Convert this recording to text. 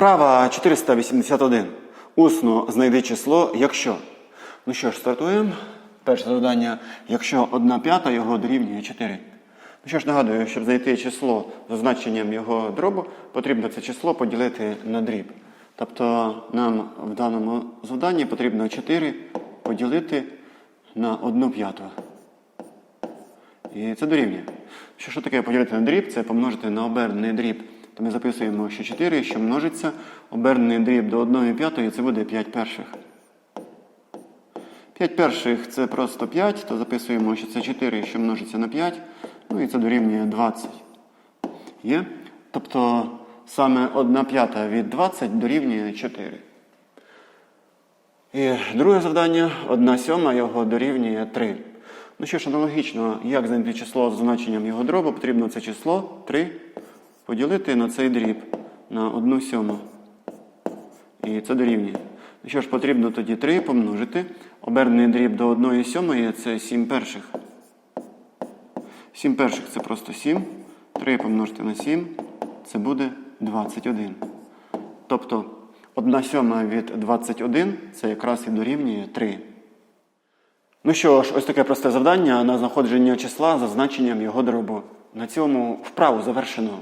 Вправа 481. Усно знайди число, якщо. Ну що ж, стартуємо. Перше завдання, якщо 1 п'ята його дорівнює 4. Ну що ж, нагадую, щоб знайти число за значенням його дробу, потрібно це число поділити на дріб. Тобто нам в даному завданні потрібно 4 поділити на 1 п'яту. І це дорівнює. Що, що таке поділити на дріб? Це помножити на обернений дріб. То ми записуємо, що 4, що множиться, обернений дріб до 1 п'ятої, це буде 5 перших. 5 перших це просто 5, то записуємо, що це 4, що множиться на 5, ну і це дорівнює 20. Є? Тобто саме 1 п'ята від 20 дорівнює 4. І друге завдання 1 сьома його дорівнює 3. Ну що ж, аналогічно, як знайти число з значенням його дробу, потрібно це число 3 поділити на цей дріб на 1 сьому. І це дорівнює. Ну що ж, потрібно тоді 3 помножити. Обернений дріб до 1 сьомої це 7 перших. 7 перших це просто 7. 3 помножити на 7 це буде 21. Тобто 1 сьома від 21 це якраз і дорівнює 3. Ну що ж, ось таке просте завдання на знаходження числа за значенням його дробу. На цьому вправу завершено.